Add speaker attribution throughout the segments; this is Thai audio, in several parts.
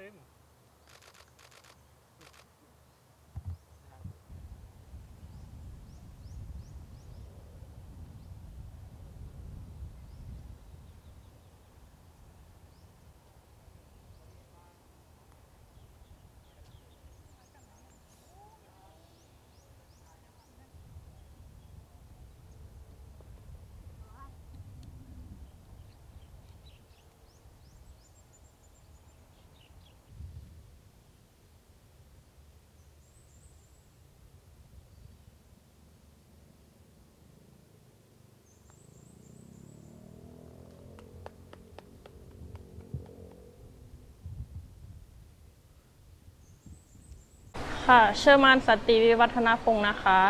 Speaker 1: ตึง
Speaker 2: ค่ะเชื่อมันสติวิวัฒนพงศ์นะคะ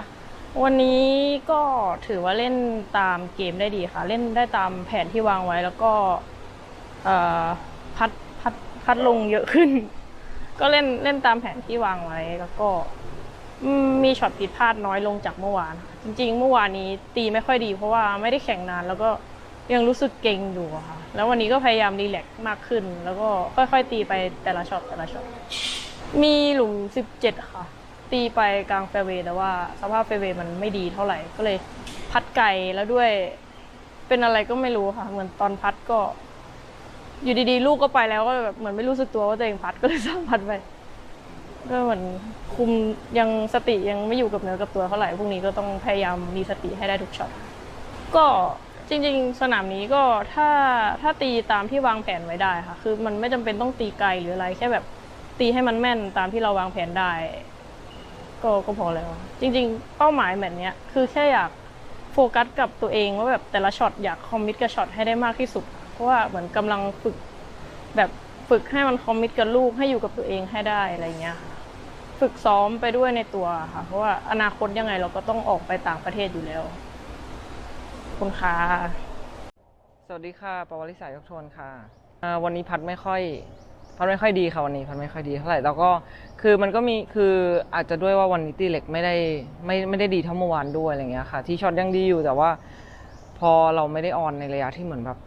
Speaker 2: วันนี้ก็ถือว่าเล่นตามเกมได้ดีค่ะ เล่นได้ตามแผนที่วางไว้แล้วก็พัดพัดพัดลงเยอะขึ้น ก็เล่นเล่นตามแผนที่วางไว้แล้วก็มีช็อตผิดพลาดน้อยลงจากเมื่อวาน จริง ๆ เมื่อวานนี้ตีไม่ค่อยดี เพราะว่าไม่ได้แข่งนานแล้วก็ยังรู้สึกเก่งอยู่ค่ะ แล้ววันนี้ก็พยายามรีแลกซ์มากขึ้น แล้วก็ค่อย ๆ ตีไปแต่ละช็อตแต่ละช็อต มีหลุม 17 ค่ะ ตีไปกลางแฟเวย์แต่ว่าสภาพแฟเวย์มันไม่ดีเท่าไหร่ก็เลยพัดไกลแล้วด้วย เป็นอะไรก็ไม่รู้ค่ะ เหมือนตอนพัดก็ อยู่ดีๆ ลูกก็ไปแล้วก็แบบเหมือนไม่รู้สึกตัวว่าตัวเองพัดก็เลยสร้างพัดไปก็เหมือนคุมยังสติยังไม่อยู่กับเนื้อกับตัวเท่าไหร่พรุ่งนี้ก็ต้องพยายามมีสติให้ได้ทุกช็อตก็จริง ๆ สนามนี้ก็ถ้าถ้าตีตามที่วางแผนไว้ได้ค่ะ คือมันไม่จำเป็นต้องตีไกลหรืออะไรแค่แบบ ตีให้มันแม่นตามที่เราวางแผนได้ ก็ก็พอแล้ว จริง ๆ เป้าหมายแบบเนี้ยคือแค่อยากโฟกัสกับตัวเองว่าแบบแต่ละช็อตอยากคอมมิตกับช็อตให้ได้มากที่สุด เพราะว่าเหมือนกำลังฝึกแบบฝึกให้มันคอมมิตกับลูกให้อยู่กับตัวเองให้ได้อะไรเงี้ยค่ะฝึกซ้อมไปด้วยในตัวค่ะ เพราะว่าอนาคตยังไงเราก็ต้องออกไปต่างประเทศอยู่แล้วคุณค่ะ
Speaker 3: สวัสดีค่ะปวริสายยกโทนค่ะวันนี้พัดไม่ค่อย พัดไม่ค่อยดีค่ะวันนี้พัดไม่ค่อยดีเท่าไหร่แล้วก็คือมันก็มีคืออาจจะด้วยว่าวันนี้ตีเหล็กไม่ได้ไม่ไม่ได้ดีเท่าเมื่อวานด้วยอะไรเงี้ยค่ะ ที่ช็อตยังดีอยู่แต่ว่า พอเราไม่ได้ออนในระยะที่เหมือนแบบ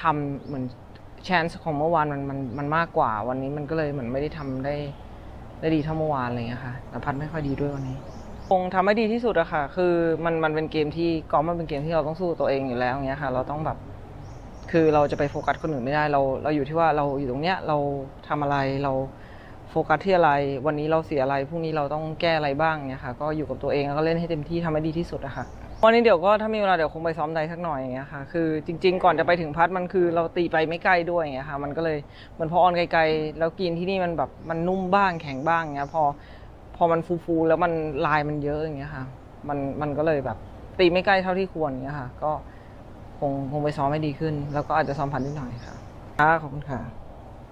Speaker 3: ทำเหมือนช n น e ของเมื่อวานมันมันมันมากกว่าวันนี้มันก็เลยเหมือนไม่ได้ทำได้ได้ดีเท่าเมื่อวานอะไรเงี้ยค่ะแต่พัดไม่ค่อยดีด้วยวันนี้คงทำให้ดีที่สุดอะค่ะ คือมันมันเป็นเกมที่กอล์ฟมันเป็นเกมที่เราต้องสู้ตัวเองอยู่แล้วอย่างเงี้ยค่ะ เราต้องแบบ คือเราจะไปโฟกัสคนอื่นไม่ได้เราเราอยู่ที่ว่าเราอยู่ตรงเนี้ยเราทำอะไรเราโฟกัสที่อะไร วันนี้เราเสียอะไรพรุ่งนี้เราต้องแก้อะไรบ้างเนี่ยค่ะก็อยู่กับตัวเองแล้วก็เล่นให้เต็มที่ทำให้ดีที่สุดอะค่ะวันนี้เดี๋ยวก็ถ้ามีเวลาเดี๋ยวคงไปซ้อมใดสักหน่อยอย่างเงี้ยค่ะคือจริง ๆ ก่อนจะไปถึงพัดมันคือเราตีไปไม่ไกลด้วยอย่างเงี้ยค่ะมันก็เลยเหมือนพอออนไกลๆแล้วกินที่นี่มันแบบมันนุ่มบ้างแข็งบ้างเงี้ยพอพอมันฟูๆแล้วมันลายมันเยอะอย่างเงี้ยค่ะมันมันก็เลยแบบตีไม่ใกล้เท่าที่ควรอย่างเงี้ยค่ะ ก็ คงคงไปซ้อมให้ดีขึ้น แล้วก็อาจจะซ้อมพันนิดหน่อยค่ะค่ะขอบคุณค่ะ